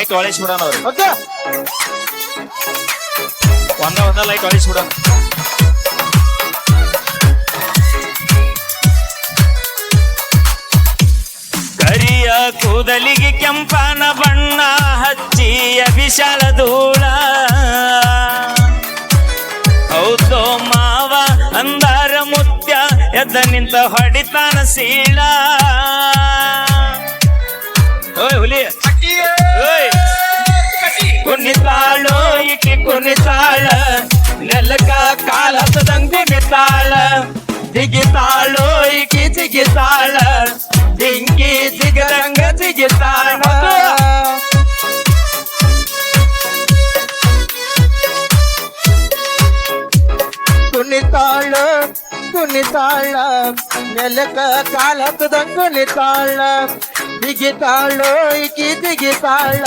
Light ಒಳಿಸ್ಬಿಡೋಣ ಅವ್ರು. Okay? ಒಂದ ಒಂದ ಲೈಟ್ ಒಳಿಸ್ಬಿಡೋಣ ಕರಿಯ ಕೂದಲಿಗೆ ಕೆಂಪನ ಬಣ್ಣ ಹಚ್ಚಿಯ ವಿಶಾಲ ಧೂಳ. ಹೌದೋ ಮಾವ ಅಂದಾರ ಮುತ್ಯ ಎದ್ದ ನಿಂತ ಹೊಡಿತಾನ ಸೀಳ. ಓಯ್ ಹುಲಿ. ಕುಣಿತಾಳೋ ಈಕಿ ಕುಣಿತಾಳ ನೆಲಕ ಕಾಲ ಹತ್ತದಂಗ್ ಕುಣಿತಾಳ ಜಿಗಿತಾಳೋ ಈಕಿ ಜಿಗಿತಾಳ ಜಿಂಕಿ ಜಿಗದಂಗ ಜಿಗಿತಾಳ ಕುಣಿತಾಳ ಕುಣಿತಾಳ ನೆಲಕ ಕಾಲ ಹತ್ತದಂಗ ಕುಣಿತಾಳ ದಿಗಿತಾಳು ಈಕಿ ದಿಗಿತಾಳ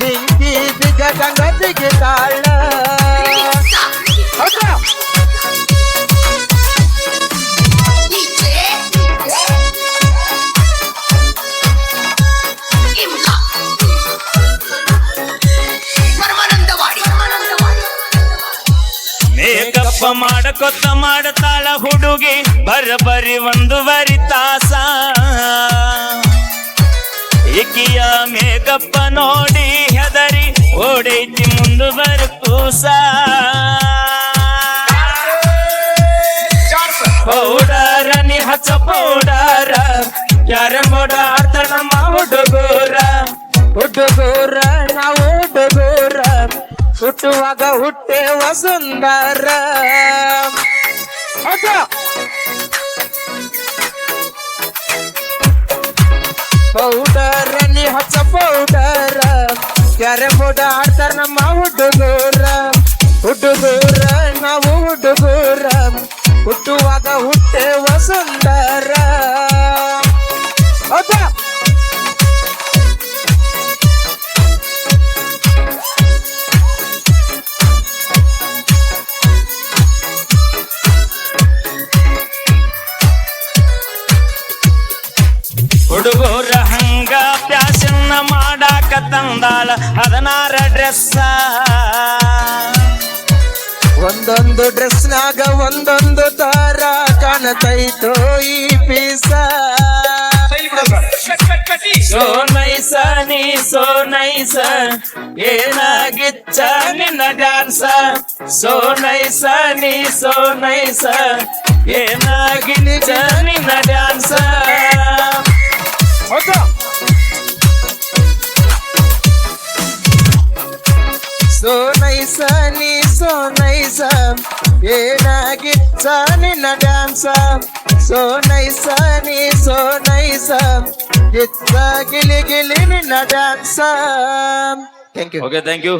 ದಿಂಕಿ ದಿಗದಂಗ ದಿಗಿತಾಳ ಮೇಕಪ್ಪ ಮಾಡಕೊತ್ತ ಮಾಡತಾಳ ಹುಡುಗಿ ಬರಬರಿ ಒಂದು ತಾಸ ಮೇಕಪ್ಪ ನೋಡಿ ಹೆದರಿ ಓಡೈತಿ ಮುಂದುವರ ಕೂಸ ಪೌಡರ ನೀ ಹಚ್ಚ ಪೌಡರ, ಯಾರ ಮೋಡ ಆಡ್ತಾರ ನಮ್ಮ ಹುಡುಗೂರ. ಹುಡುಗೂರ, ನಾವು ಹುಡುಗೂರ, ಹುಟ್ಟುವಾಗ ಹುಟ್ಟೆ ಸುಂದರ. ಹಚ್ಚ ಪೌಡರ್ ಕ್ಯಾರೆ ಬೋರ್ಡ್ ಆಡ್ತಾರ ನಮ್ಮ ಹುಡುಗೂರ. ಹುಡುಗೂರ ನಾವು ಹುಡುಗೂರ. ಹುಟ್ಟುವಾಗ ಹುಟ್ಟೆ ಸುಂದರ ಮಾಡಾಕ ತಂದಾಳ ಹದಿನಾರ ಡ್ರೆಸ್ಸ ಒಂದೊಂದು ಡ್ರೆಸ್ನಾಗ ಒಂದೊಂದು ತಾರ ಕಾಣತೈತೋ ಈ ಪೀಸ. ಸೋ ನೈಸ ನೀ ಸೋ ನೈಸ ಏನಾಗಿಚ್ಚ ನಿನ್ನ ಡ್ಯಾನ್ಸ? ಸೋ ನೈಸ ನೀ ಸೋ ನೈಸ ಏನಾಗಿಚ್ಚ ನಿನ್ನ ಡ್ಯಾನ್ಸ? ನೀ ಸೋ ನೈಸ ಏನಾಗಿತ್ತ ನಿನ್ನ ಡ್ಯಾನ್ಸ ಸೋ ನೈಸ ನೀ ಸೋ ನೈಸ ಗಿತ್ತ ಗಿಲಿ ಗಿಲಿ ನಿನ್ನ dance thank you okay thank you